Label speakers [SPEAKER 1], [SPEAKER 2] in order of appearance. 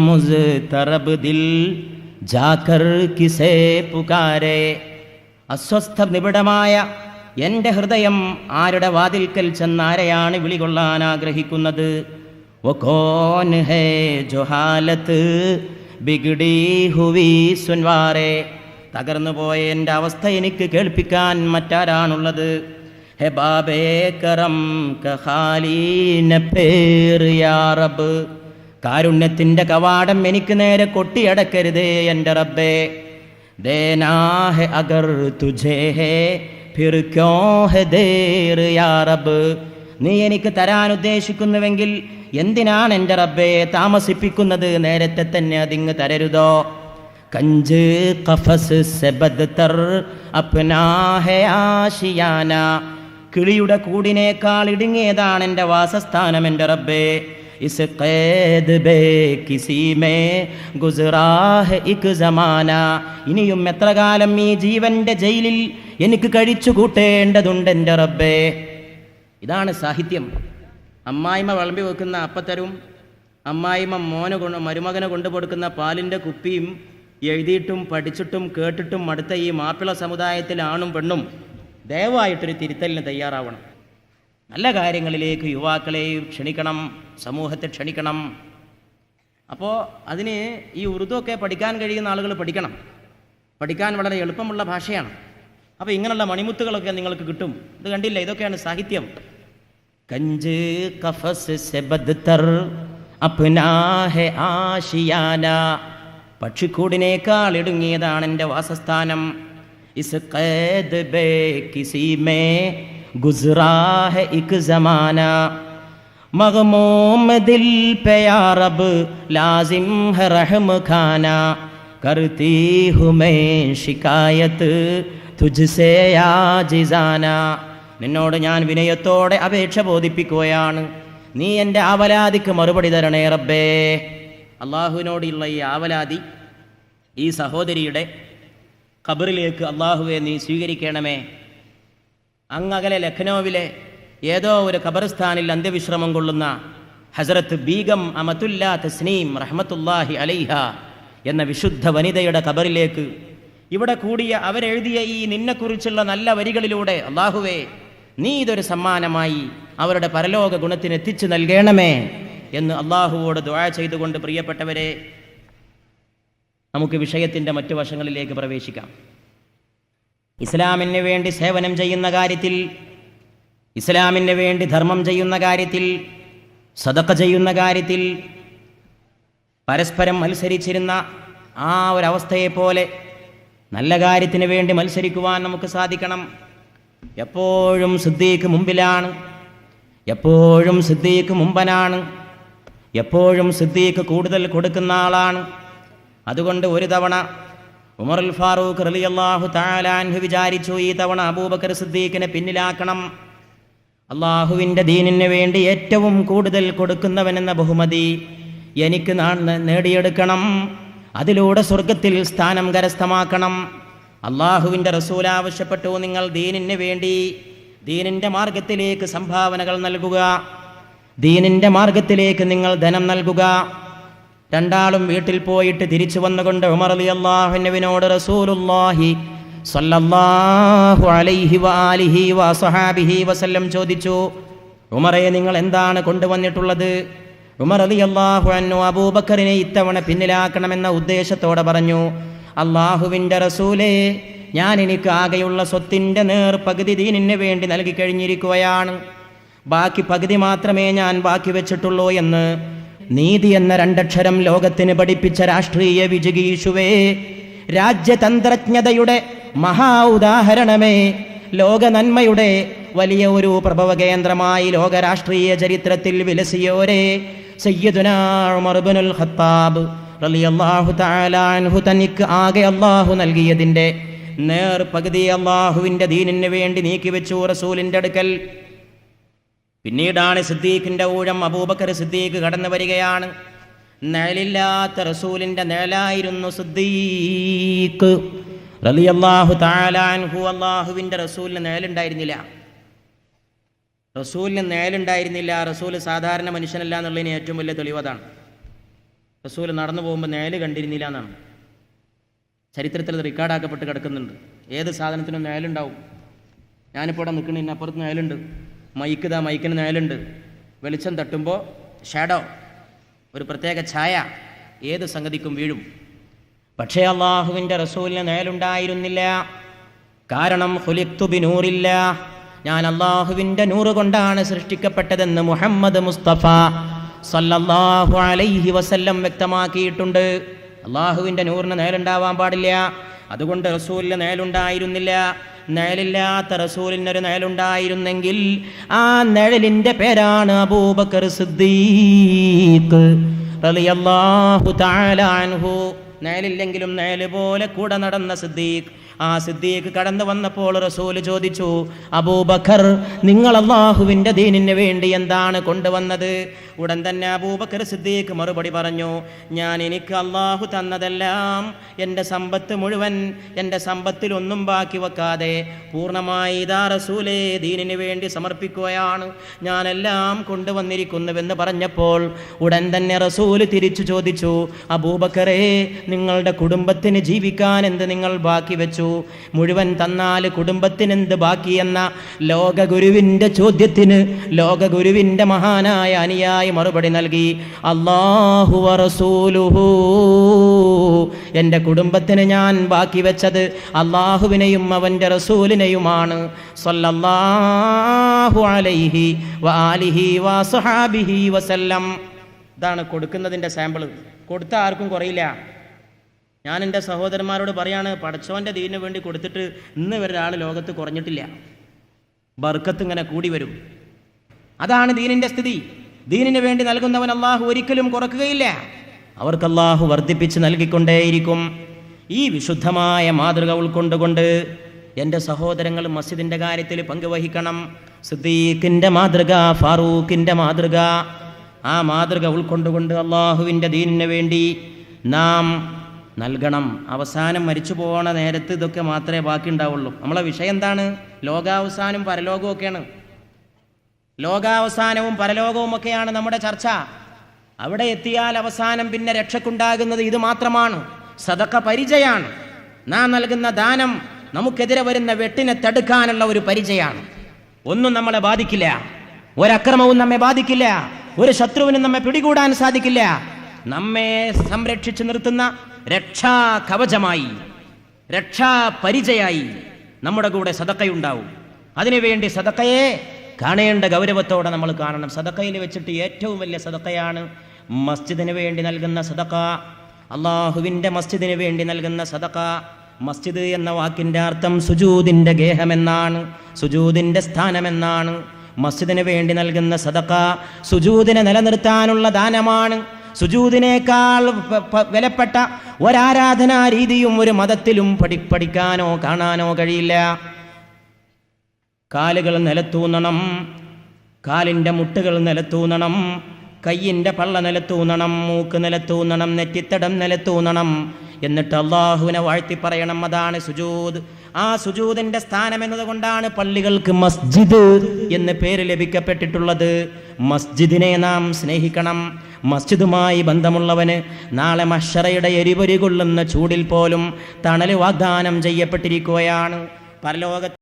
[SPEAKER 1] മുസ്തറബ് ദിൽ ജാക്കർ കിസേ പുകാരെ അസ്വസ്ഥ നിബിഡമായ എൻ്റെ ഹൃദയം ആരുടെ വാതിൽക്കൽ ചെന്നാരെയാണ് വിളികൊള്ളാൻ ആഗ്രഹിക്കുന്നത് वो कौन है जो हालत ബിഗിടി ഹുവി സുൻവാറെ തകർന്നു പോയ എൻ്റെ അവസ്ഥ എനിക്ക് കേൾപ്പിക്കാൻ മറ്റാരാണുള്ളത് ഹെ ബാബേ കറം കഹാലീന പേർ യാ റബ്ബ് കാരുണ്യത്തിന്റെ കവാടം എനിക്ക് നേരെ കൊട്ടിയടക്കരുതേ എന്റെ റബ്ബേ. ദേനാ ഹെ അഗർ തുജേ ഹേ ഫിർ ദേർ യാ നീ എനിക്ക് തരാൻ ഉദ്ദേശിക്കുന്നുവെങ്കിൽ എന്തിനാണ് എന്റെ റബ്ബെ താമസിപ്പിക്കുന്നത്? നേരത്തെ തന്നെ അതിങ്ങ് തരരുതോ? കഞ്ച് കഫസ് ആശിയാന. കിളിയുടെ കൂടിനേക്കാൾ ഇടുങ്ങിയതാണ് എന്റെ വാസസ്ഥാനം എന്റെ റബ്ബേ. ഇസ് ഖേദ് ബേ കിസി മേ ഗുസ്റാ ഹെ ഇക് സമാന ഇനിയും എത്ര കാലം ഈ ജീവന്റെ ജയിലിൽ എനിക്ക് കഴിച്ചു കൂട്ടേണ്ടതുണ്ട് എന്റെ റബ്ബേ. ഇതാണ് സാഹിത്യം. അമ്മായിമ വിളമ്പി വെക്കുന്ന അപ്പത്തരും അമ്മായിമ മോനെ കൊണ്ട് മരുമകനെ കൊണ്ടു പാലിന്റെ കുപ്പിയും എഴുതിയിട്ടും പഠിച്ചിട്ടും കേട്ടിട്ടും അടുത്ത ഈ മാപ്പിള സമുദായത്തിലാണും പെണ്ണും ദയവായിട്ടൊരു തിരുത്തലിന് തയ്യാറാവണം. നല്ല കാര്യങ്ങളിലേക്ക് യുവാക്കളെ ക്ഷണിക്കണം സമൂഹത്തെ ക്ഷണിക്കണം. അപ്പോൾ അതിന് ഈ ഉറുദു ഒക്കെ പഠിക്കാൻ കഴിയുന്ന ആളുകൾ പഠിക്കണം. പഠിക്കാൻ വളരെ എളുപ്പമുള്ള ഭാഷയാണ്. അപ്പോൾ ഇങ്ങനെയുള്ള മണിമുത്തുകളൊക്കെ നിങ്ങൾക്ക് കിട്ടും. ഇത് കണ്ടില്ല? ഇതൊക്കെയാണ് സാഹിത്യം. കഞ്ച് കഫസ് സെബദ്തർ തർ ഹെ ആശിയാന. പക്ഷിക്കൂടിനേക്കാൾ ഇടുങ്ങിയതാണ് എന്റെ വാസസ്ഥാനം. ഇസ് ഖേദ് ബേ കിസി മേ ഗുസ്റാ ഹെ ഇക് സമാന मगमोम दिल पे या रब लाजिम है रहम खाना करती हूँ मैं शिकायत തുജ്സേ ജിസാന നിന്നോട് ഞാൻ വിനയത്തോടെ അപേക്ഷ ബോധിപ്പിക്കുകയാണ് നീ എൻ്റെ ആവലാതിക്ക് മറുപടി തരണേ റബ്ബേ അള്ളാഹുവിനോടുള്ള ഈ ആവലാതി ഈ സഹോദരിയുടെ ഖബറിലേക്ക് അള്ളാഹുവെ നീ സ്വീകരിക്കണമേ അങ്ങകലെ ലഖ്നൌവിലെ ഏതോ ഒരു ഖബർസ്ഥാനിൽ അന്ത്യവിശ്രമം കൊള്ളുന്ന ഹസരത്ത് ബീഗം അമതുല്ലാ തസ്നീം റഹ്മത്തുല്ലാഹി അലൈഹ എന്ന വിശുദ്ധ വനിതയുടെ ഖബറിലേക്ക് ഇവിടെ കൂടിയ അവരെഴുതിയ ഈ നിന്നെക്കുറിച്ചുള്ള നല്ല വരികളിലൂടെ അള്ളാഹുവേ നീ ഇതൊരു സമ്മാനമായി അവരുടെ പരലോക ഗുണത്തിന് എത്തിച്ചു നൽകണമേ എന്ന് അള്ളാഹുവോട് ദുആ ചെയ്തുകൊണ്ട് പ്രിയപ്പെട്ടവരെ നമുക്ക് വിഷയത്തിന്റെ മറ്റു വശങ്ങളിലേക്ക് പ്രവേശിക്കാം. ഇസ്ലാമിന് വേണ്ടി സേവനം ചെയ്യുന്ന കാര്യത്തിൽ ഇസ്ലാമിന് വേണ്ടി ധർമ്മം ചെയ്യുന്ന കാര്യത്തിൽ സതക്ക ചെയ്യുന്ന കാര്യത്തിൽ പരസ്പരം മത്സരിച്ചിരുന്ന ആ ഒരവസ്ഥയെപ്പോലെ നല്ല കാര്യത്തിന് വേണ്ടി മത്സരിക്കുവാൻ നമുക്ക് സാധിക്കണം. എപ്പോഴും സിദ്ദീഖ് മുമ്പിലാണ്. എപ്പോഴും സിദ്ദീഖ് മുമ്പനാണ്. എപ്പോഴും സിദ്ദീഖ് കൂടുതൽ കൊടുക്കുന്ന ആളാണ്. അതുകൊണ്ട് ഒരു തവണ ഉമറുൽ ഫാറൂഖ് റലി അള്ളാഹു താലാൻഹു വിചാരിച്ചു ഈ തവണ അബൂബക്കർ സിദ്ദീഖിനെ പിന്നിലാക്കണം. അള്ളാഹുവിന്റെ ദീനിന് വേണ്ടി ഏറ്റവും കൂടുതൽ കൊടുക്കുന്നവനെന്ന ബഹുമതി എനിക്ക് നേടിയെടുക്കണം. അതിലൂടെ സ്വർഗത്തിൽ സ്ഥാനം കരസ്ഥമാക്കണം. അള്ളാഹുവിന്റെ റസൂൽ ആവശ്യപ്പെട്ടു നിങ്ങൾ ദീനിന് വേണ്ടി ദീനിന്റെ മാർഗത്തിലേക്ക് സംഭാവനകൾ നൽകുക. ദീനിന്റെ മാർഗത്തിലേക്ക് നിങ്ങൾ ധനം നൽകുക. രണ്ടാളും വീട്ടിൽ പോയിട്ട് തിരിച്ചു വന്നുകൊണ്ട് ഉമർ അലി അള്ളാഹുവിനോട് റസൂലുല്ലാഹി സല്ലല്ലാഹു അലൈഹി വാലിഹി വസഹാബിഹി വസല്ലം ചോദിച്ചു ഉമറെ നിങ്ങൾ എന്താണ് കൊണ്ടുവന്നിട്ടുള്ളത്? ഉമർ അലി അള്ളാഹു അന്നു അബൂബക്കറിനെ ഇത്തവണ പിന്നിലാക്കണമെന്ന ഉദ്ദേശത്തോടെ പറഞ്ഞു അള്ളാഹുവിന്റെ റസൂലേ ഞാൻ എനിക്ക് ആകെയുള്ള സ്വത്തിന്റെ നേർ പകുതി ദീനിന് വേണ്ടി നൽകി കഴിഞ്ഞിരിക്കുകയാണ്. ബാക്കി പകുതി മാത്രമേ ഞാൻ ബാക്കി വെച്ചിട്ടുള്ളൂ എന്ന് നീതി എന്ന രണ്ടക്ഷരം ലോകത്തിന് പഠിപ്പിച്ച രാഷ്ട്രീയ വിജിഗീഷുവേ രാജ്യതന്ത്രജ്ഞതയുടെ മഹാ ഉദാഹരണമേ. ലോക നന്മയുടെ വലിയ ഒരു പ്രഭവ കേന്ദ്രമായി ലോക രാഷ്ട്രീയ ചരിത്രത്തിൽ വിലസിയോരെ സയ്യിദുനാ ഉമർ ഇബ്നുൽ ഖത്താബ് തനിക്ക് ആകെ അള്ളാഹു നൽകിയതിന്റെ നേർ പകുതി അള്ളാഹുവിന്റെ ദീനിന് വേണ്ടി നീക്കിവെച്ചു റസൂലിന്റെ അടുക്കൽ. പിന്നീടാണ് സിദ്ദീഖിന്റെ ഊഴം അബൂബക്കർ സിദ്ദീഖ് കടന്നു വരികയാണ്. നിഴലില്ലാത്ത റസൂലിന്റെ നിഴലായിരുന്നു സിദ്ദീഖ്. റളിയല്ലാഹു താലാൻഹു അള്ളാഹുവിന്റെ റസൂലിന് നിഴലുണ്ടായിരുന്നില്ല. റസൂലിന് നിഴലുണ്ടായിരുന്നില്ല. റസൂൽ സാധാരണ മനുഷ്യനല്ല എന്നുള്ളതിന് ഏറ്റവും വലിയ തെളിവതാണ് റസൂൽ നടന്നു പോകുമ്പോൾ നേൽ കണ്ടിരുന്നില്ല എന്നാണ്. ചരിത്രത്തിൽ റെക്കോർഡാക്കപ്പെട്ട് കിടക്കുന്നുണ്ട്. ഏത് സാധനത്തിനും നേലുണ്ടാവും ഞാനിപ്പോൾ ഇവിടെ നിൽക്കുന്ന ഇന്നപ്പുറത്ത് നേലുണ്ട് മൈക്ക് ഇതാ മൈക്കിന് നേലുണ്ട് വെളിച്ചം തട്ടുമ്പോൾ ഷാഡോ ഒരു പ്രത്യേക ഛായ. ഏത് സംഗതിക്കും വീഴും. പക്ഷേ അള്ളാഹുവിന്റെ റസൂലിന് നേലുണ്ടായിരുന്നില്ല കാരണം ഹുലിത്തു ബിനൂറില്ല. ഞാൻ അള്ളാഹുവിന്റെ നൂറ് കൊണ്ടാണ് സൃഷ്ടിക്കപ്പെട്ടതെന്ന് മുഹമ്മദ് മുസ്തഫ സല്ലല്ലാഹു അലൈഹി വസല്ലം വ്യക്തമാക്കിയിട്ടുണ്ട്. അള്ളാഹുവിന്റെ നൂറിന് നേലുണ്ടാവാൻ പാടില്ല. അതുകൊണ്ട് റസൂലിന് നേലുണ്ടായിരുന്നില്ല നേലില്ലാത്ത റസൂലിനൊരു നിഴലുണ്ടായിരുന്നെങ്കിൽ ആ നിഴലിന്റെ പേരാണ് അബൂബക്കർ സിദ്ദീഖ്. റളിയല്ലാഹു തആല അൻഹു. നിഴലില്ലെങ്കിലും നേൽ പോലെ കൂടെ നടന്ന സിദ്ദീഖ്. ആ സിദ്ദീഖ് കടന്നു വന്നപ്പോൾ റസൂൽ ചോദിച്ചു അബൂബക്കർ നിങ്ങൾ അള്ളാഹുവിന്റെ ദീനിന് വേണ്ടി എന്താണ് കൊണ്ടുവന്നത്? ഉടൻ തന്നെ അബൂബക്കർ സിദ്ദീഖ് മറുപടി പറഞ്ഞു ഞാൻ എനിക്ക് അള്ളാഹു തന്നതെല്ലാം എന്റെ സമ്പത്ത് മുഴുവൻ എന്റെ സമ്പത്തിലൊന്നും ബാക്കി വെക്കാതെ പൂർണമായി ഇതാ റസൂലേ ദീനിന് വേണ്ടി സമർപ്പിക്കുകയാണ്. ഞാനെല്ലാം കൊണ്ടുവന്നിരിക്കുന്നുവെന്ന് പറഞ്ഞപ്പോൾ ഉടൻ തന്നെ റസൂൽ തിരിച്ചു ചോദിച്ചു അബൂബക്കറേ നിങ്ങളുടെ കുടുംബത്തിന് ജീവിക്കാൻ എന്ത് നിങ്ങൾ ബാക്കി വെച്ചു? മുഴുവൻ തന്നാൽ കുടുംബത്തിന് എന്ത് ബാക്കിയെന്ന ലോകഗുരുവിന്റെ ചോദ്യത്തിന് ലോകഗുരുവിന്റെ മഹാനായ അനുയായി മറുപടി നൽകി. അള്ളാഹു എന്റെ കുടുംബത്തിന് ഞാൻ ബാക്കി വെച്ചത് അള്ളാഹുവിനെയും അവന്റെ റസൂലിനെയുമാണ്. അലൈഹി വസല്ലം. ഇതാണ് കൊടുക്കുന്നതിന്റെ സാമ്പിൾ കൊടുത്ത ആർക്കും കുറയില്ല. ഞാൻ എന്റെ സഹോദരന്മാരോട് പറയാണ് പഠിച്ചവന്റെ ദീനു വേണ്ടി കൊടുത്തിട്ട് ഇന്ന് വരെ ഒരാൾ ലോകത്ത് കുറഞ്ഞിട്ടില്ല. ബർക്കത്ത് ഇങ്ങനെ കൂടി വരും. അതാണ് ദീനിന്റെ സ്ഥിതി. ദീനിന് വേണ്ടി നൽകുന്നവൻ അള്ളാഹു ഒരിക്കലും കുറക്കുകയില്ല. അവർക്ക് അള്ളാഹു വർദ്ധിപ്പിച്ച് നൽകിക്കൊണ്ടേയിരിക്കും. ഈ വിശുദ്ധമായ മാതൃക ഉൾക്കൊണ്ടുകൊണ്ട് എന്റെ സഹോദരങ്ങൾ മസ്ജിദിന്റെ കാര്യത്തിൽ പങ്കുവഹിക്കണം. സിദ്ദീഖിന്റെ മാതൃക ഫാറൂഖിന്റെ മാതൃക. ആ മാതൃക ഉൾക്കൊണ്ടുകൊണ്ട് അള്ളാഹുവിന്റെ ദീനിന് വേണ്ടി നാം നൽകണം. അവസാനം മരിച്ചു പോകണ നേരത്ത് ഇതൊക്കെ മാത്രമേ ബാക്കി ഉണ്ടാവുള്ളൂ നമ്മളെ വിഷയം എന്താണ്? ലോകാവസാനം പരലോകവും ഒക്കെയാണ് ലോകാവസാനവും പരലോകവും ഒക്കെയാണ് നമ്മുടെ ചർച്ച. അവിടെ എത്തിയാൽ അവസാനം പിന്നെ രക്ഷക്കുണ്ടാകുന്നത് ഇത് മാത്രമാണ്. സതക്ക പരിചയാണ്. നാം നൽകുന്ന ദാനം നമുക്കെതിരെ വരുന്ന വെട്ടിനെ തടുക്കാനുള്ള ഒരു പരിചയമാണ് ഒന്നും നമ്മളെ ബാധിക്കില്ല. ഒരക്രമവും നമ്മെ ബാധിക്കില്ല. ഒരു ശത്രുവിനും നമ്മെ പിടികൂടാൻ സാധിക്കില്ല. നമ്മെ സംരക്ഷിച്ചു നിർത്തുന്ന രക്ഷാ കവചമായി രക്ഷാ പരിചയായി നമ്മുടെ കൂടെ സദക്കയുണ്ടാവും. അതിനുവേണ്ടി സദക്കയെ കാണേണ്ട ഗൗരവത്തോടെ നമ്മൾ കാണണം. സദക്കയിൽ വെച്ചിട്ട് ഏറ്റവും വലിയ സദക്കയാണ് മസ്ജിദിന് വേണ്ടി നൽകുന്ന സദക്ക. അള്ളാഹുവിന്റെ മസ്ജിദിന് വേണ്ടി നൽകുന്ന സദക്ക. മസ്ജിദ് എന്ന വാക്കിന്റെ അർത്ഥം സുജൂദിന്റെ ഗേഹമെന്നാണ് സുജൂദിന്റെ സ്ഥാനമെന്നാണ്. മസ്ജിദിന് വേണ്ടി നൽകുന്ന സദക്ക സുജൂദിനെ നിലനിർത്താനുള്ള ദാനമാണ്. പ- വിലപ്പെട്ട ഒരാരാധനാ രീതിയും ഒരു മതത്തിലും പഠി പഠിക്കാനോ കാണാനോ കഴിയില്ല. കാലുകൾ നിലത്തൂന്നണം കാലിന്റെ മുട്ടുകൾ നിലത്തൂന്നണം കയ്യിന്റെ പള്ള നിലത്തൂന്നണം മൂക്ക് നിലത്തൂന്നണം നെറ്റിത്തടം നിലത്തൂന്നണം. എന്നിട്ട് അള്ളാഹുവിനെ വാഴ്ത്തി പറയണം അതാണ് സുജൂദ് ആ സുജൂദിന്റെ സ്ഥാനം എന്നതുകൊണ്ടാണ് പള്ളികൾക്ക് മസ്ജിദ് എന്ന് പേര് ലഭിക്കപ്പെട്ടിട്ടുള്ളത്. മസ്ജിദിനെ നാം സ്നേഹിക്കണം. മസ്ജിദുമായി ബന്ധമുള്ളവന് നാളെ മഷറയുടെ എരിപൊരി കൊള്ളുന്ന ചൂടിൽ പോലും തണൽ വാഗ്ദാനം ചെയ്യപ്പെട്ടിരിക്കുകയാണ്. പരലോകത്ത്